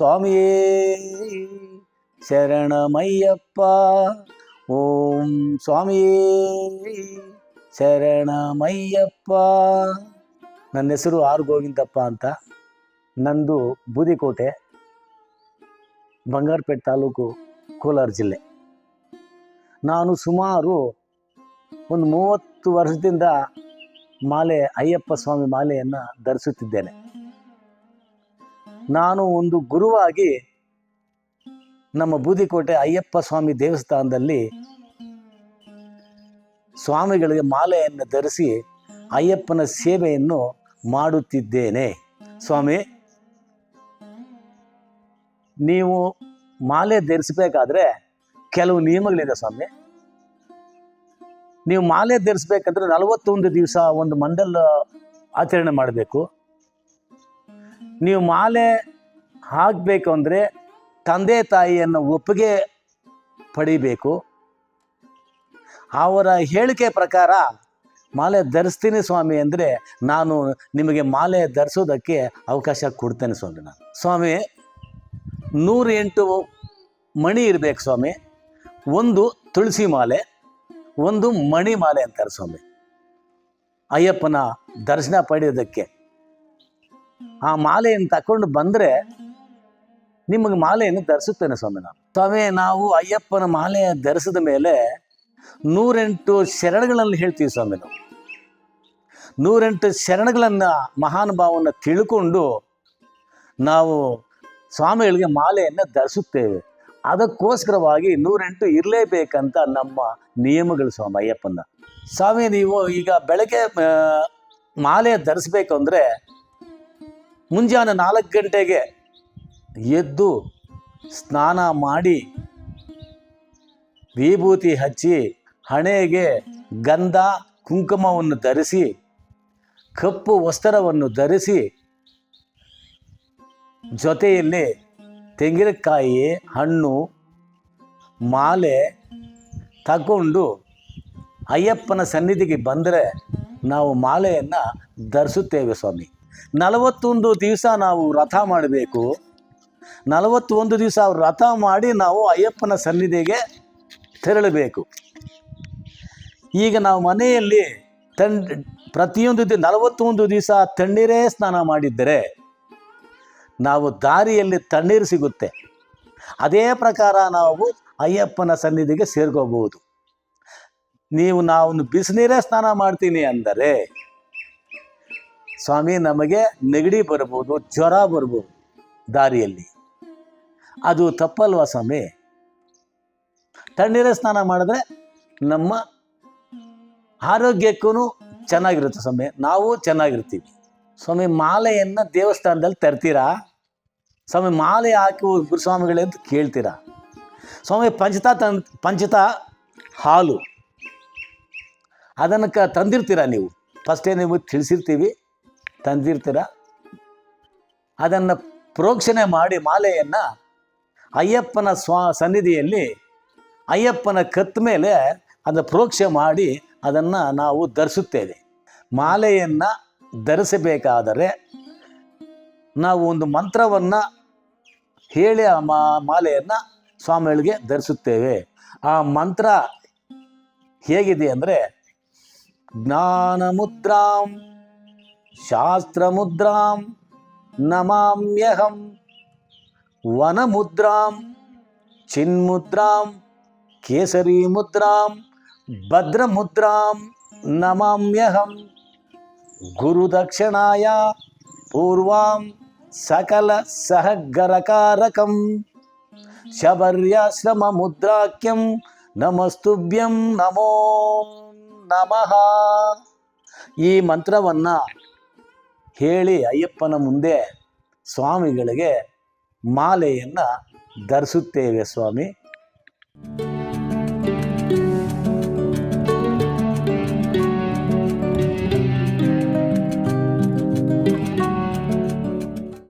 ಸ್ವಾಮಿಯೇ, ಶರಣಮಯ್ಯಪ್ಪ. ಓಂ ಸ್ವಾಮಿಯೇ, ಶರಣಮಯ್ಯಪ್ಪ. ನನ್ನ ಹೆಸರು ಆರ್ ಗೋವಿಂದಪ್ಪ ಅಂತ. ನಂದು ಬೂದಿಕೋಟೆ, ಬಂಗಾರಪೇಟೆ ತಾಲೂಕು ಕೋಲಾರ ಜಿಲ್ಲೆ. ನಾನು ಸುಮಾರು ಒಂದು ಮೂವತ್ತು ವರ್ಷದಿಂದ ಮಾಲೆ ಅಯ್ಯಪ್ಪ ಸ್ವಾಮಿ ಮಾಲೆಯನ್ನು ಧರಿಸುತ್ತಿದ್ದೇನೆ. ನಾನು ಒಂದು ಗುರುವಾಗಿ ನಮ್ಮ ಬೂದಿಕೋಟೆ ಅಯ್ಯಪ್ಪ ಸ್ವಾಮಿ ದೇವಸ್ಥಾನದಲ್ಲಿ ಸ್ವಾಮಿಗಳಿಗೆ ಮಾಲೆಯನ್ನು ಧರಿಸಿ ಅಯ್ಯಪ್ಪನ ಸೇವೆಯನ್ನು ಮಾಡುತ್ತಿದ್ದೇನೆ. ಸ್ವಾಮಿ, ನೀವು ಮಾಲೆ ಧರಿಸಬೇಕಾದ್ರೆ ಕೆಲವು ನಿಯಮಗಳಿದೆ ಸ್ವಾಮಿ. ನೀವು ಮಾಲೆ ಧರಿಸ್ಬೇಕಂದ್ರೆ ನಲವತ್ತೊಂದು ದಿವಸ ಒಂದು ಮಂಡಲ ಆಚರಣೆ ಮಾಡಬೇಕು. ನೀವು ಮಾಲೆ ಹಾಕಬೇಕು ಅಂದರೆ ತಂದೆ ತಾಯಿಯನ್ನು ಒಪ್ಪಿಗೆ ಪಡಿಬೇಕು. ಅವರ ಹೇಳಿಕೆ ಪ್ರಕಾರ ಮಾಲೆ ಧರಿಸ್ತೀನಿ ಸ್ವಾಮಿ ಅಂದರೆ ನಾನು ನಿಮಗೆ ಮಾಲೆ ಧರಿಸೋದಕ್ಕೆ ಅವಕಾಶ ಕೊಡ್ತೇನೆ ಸ್ವಾಮಿ ನಾನು. ಸ್ವಾಮಿ ನೂರ ಎಂಟು ಮಣಿ ಇರಬೇಕು ಸ್ವಾಮಿ. ಒಂದು ತುಳಸಿ ಮಾಲೆ, ಒಂದು ಮಣಿ ಮಾಲೆ ಅಂತಾರೆ ಸ್ವಾಮಿ. ಅಯ್ಯಪ್ಪನ ದರ್ಶನ ಪಡೆಯೋದಕ್ಕೆ. ಆ ಮಾಲೆಯನ್ನು ತಕೊಂಡು ಬಂದರೆ ನಿಮಗೆ ಮಾಲೆಯನ್ನು ಧರಿಸುತ್ತೇನೆ ಸ್ವಾಮಿ ನಾನು. ನಾವು ಅಯ್ಯಪ್ಪನ ಮಾಲೆಯ ಧರಿಸಿದ ಮೇಲೆ ನೂರೆಂಟು ಶರಣಗಳನ್ನು ಹೇಳ್ತೀವಿ ಸ್ವಾಮಿ ನಾವು. ನೂರೆಂಟು ಶರಣಗಳನ್ನು ಮಹಾನುಭಾವವನ್ನು ತಿಳ್ಕೊಂಡು ನಾವು ಸ್ವಾಮಿಗಳಿಗೆ ಮಾಲೆಯನ್ನು ಧರಿಸುತ್ತೇವೆ. ಅದಕ್ಕೋಸ್ಕರವಾಗಿ ನೂರೆಂಟು ಇರಲೇಬೇಕಂತ ನಮ್ಮ ನಿಯಮಗಳು ಸ್ವಾಮಿ ಅಯ್ಯಪ್ಪನ. ಸ್ವಾಮಿ, ನೀವು ಈಗ ಬೆಳಗ್ಗೆ ಮಾಲೆ ಧರಿಸ್ಬೇಕು ಅಂದರೆ ಮುಂಜಾನೆ ನಾಲ್ಕು ಗಂಟೆಗೆ ಎದ್ದು ಸ್ನಾನ ಮಾಡಿ ವಿಭೂತಿ ಹಚ್ಚಿ ಹಣೆಗೆ ಗಂಧ ಕುಂಕುಮವನ್ನು ಧರಿಸಿ, ಕಪ್ಪು ವಸ್ತ್ರವನ್ನು ಧರಿಸಿ ಜೊತೆಯಲ್ಲಿ ತೆಂಗಿನಕಾಯಿ, ಹಣ್ಣು, ಮಾಲೆ ತಗೊಂಡು ಅಯ್ಯಪ್ಪನ ಸನ್ನಿಧಿಗೆ ಬಂದರೆ ನಾವು ಮಾಲೆಯನ್ನು ಧರಿಸುತ್ತೇವೆ ಸ್ವಾಮಿ. ನಲವತ್ತೊಂದು ದಿವಸ ನಾವು ರಥ ಮಾಡಬೇಕು. ನಲವತ್ತೊಂದು ದಿವಸ ರಥ ಮಾಡಿ ನಾವು ಅಯ್ಯಪ್ಪನ ಸನ್ನಿಧಿಗೆ ತೆರಳಬೇಕು. ಈಗ ನಾವು ಮನೆಯಲ್ಲಿ ತಣ್ ಪ್ರತಿಯೊಂದು ದಿ ನಲವತ್ತೊಂದು ದಿವಸ ತಣ್ಣೀರೇ ಸ್ನಾನ ಮಾಡಿದ್ದರೆ ನಾವು ದಾರಿಯಲ್ಲಿ ತಣ್ಣೀರು ಸಿಗುತ್ತೆ. ಅದೇ ಪ್ರಕಾರ ನಾವು ಅಯ್ಯಪ್ಪನ ಸನ್ನಿಧಿಗೆ ಸೇರ್ಕೋಬಹುದು. ನೀವು ನಾವು ಬಿಸಿನೀರೇ ಸ್ನಾನ ಮಾಡ್ತೀನಿ ಅಂದರೆ ಸ್ವಾಮಿ, ನಮಗೆ ನೆಗಡಿ ಬರ್ಬೋದು, ಜ್ವರ ಬರ್ಬೋದು ದಾರಿಯಲ್ಲಿ. ಅದು ತಪ್ಪಲ್ವಾ ಸ್ವಾಮಿ? ತಣ್ಣೀರೇ ಸ್ನಾನ ಮಾಡಿದ್ರೆ ನಮ್ಮ ಆರೋಗ್ಯಕ್ಕೂ ಚೆನ್ನಾಗಿರುತ್ತೆ ಸ್ವಾಮಿ. ನಾವು ಚೆನ್ನಾಗಿರ್ತೀವಿ. ಸ್ವಾಮಿ, ಮಾಲೆಯನ್ನು ದೇವಸ್ಥಾನದಲ್ಲಿ ತರ್ತೀರಾ? ಸ್ವಾಮಿ, ಮಾಲೆ ಹಾಕಿ ಗುರುಸ್ವಾಮಿಗಳೇ ಅಂತ ಕೇಳ್ತೀರಾ? ಸ್ವಾಮಿ, ಪಂಚತ ತನ್, ಪಂಚತ ಹಾಲು. ಅದನ್ನು ಕ, ತಂದಿರ್ತೀರಾ ನೀವು? ಫಸ್ಟೇ ನಿಮಗೆ ತಿಳಿಸಿರ್ತೀವಿ? ತಂದಿರ್ತೀರ? ಅದನ್ನು ಪ್ರೋಕ್ಷಣೆ ಮಾಡಿ ಮಾಲೆಯನ್ನು ಅಯ್ಯಪ್ಪನ ಸ್ವಾ, ಸನ್ನಿಧಿಯಲ್ಲಿ ಅಯ್ಯಪ್ಪನ ಕತ್ತ ಮೇಲೆ ಅದನ್ನು ಪ್ರೋಕ್ಷೆ ಮಾಡಿ ಅದನ್ನು ನಾವು ಧರಿಸುತ್ತೇವೆ. ಮಾಲೆಯನ್ನು ಧರಿಸಬೇಕಾದರೆ ನಾವು ಒಂದು ಮಂತ್ರವನ್ನು ಹೇಳಿ ಆ ಮಾ, ಮಾಲೆಯನ್ನು ಸ್ವಾಮಿಗಳಿಗೆ ಧರಿಸುತ್ತೇವೆ. ಆ ಮಂತ್ರ ಹೇಗಿದೆ ಅಂದರೆ ಜ್ಞಾನ ಮುದ್ರಾಂ ಶಾಸ್ತ್ರ ಮುದ್ರಾಂ ನಮಾಮ್ಯಹಂ ವನಮುದ್ರಾಂ ಚಿನ್ಮುದ್ರಾಂ ಕೇಸರಿ ಮುದ್ರಾಂ ಭದ್ರಮುದ್ರಾಂ ನಮಾಮ್ಯಹಂ ಗುರುದಕ್ಷಿಣಾಯ ಪೂರ್ವಾಂ ಸಕಲ ಸಹಗರಕಾರಕಂ ಶಬರ್ಯಾಶ್ರಮ ಮುದ್ರಾಕ್ಯಂ ನಮಸ್ತುಭ್ಯಂ ನಮೋ ನಮಃ ಈ ಮಂತ್ರವನ್ನು ಹೇಳಿ ಅಯ್ಯಪ್ಪನ ಮುಂದೆ ಸ್ವಾಮಿಗಳಿಗೆ ಮಾಲೆಯನ್ನು ಧರಿಸುತ್ತೇವೆ ಸ್ವಾಮಿ.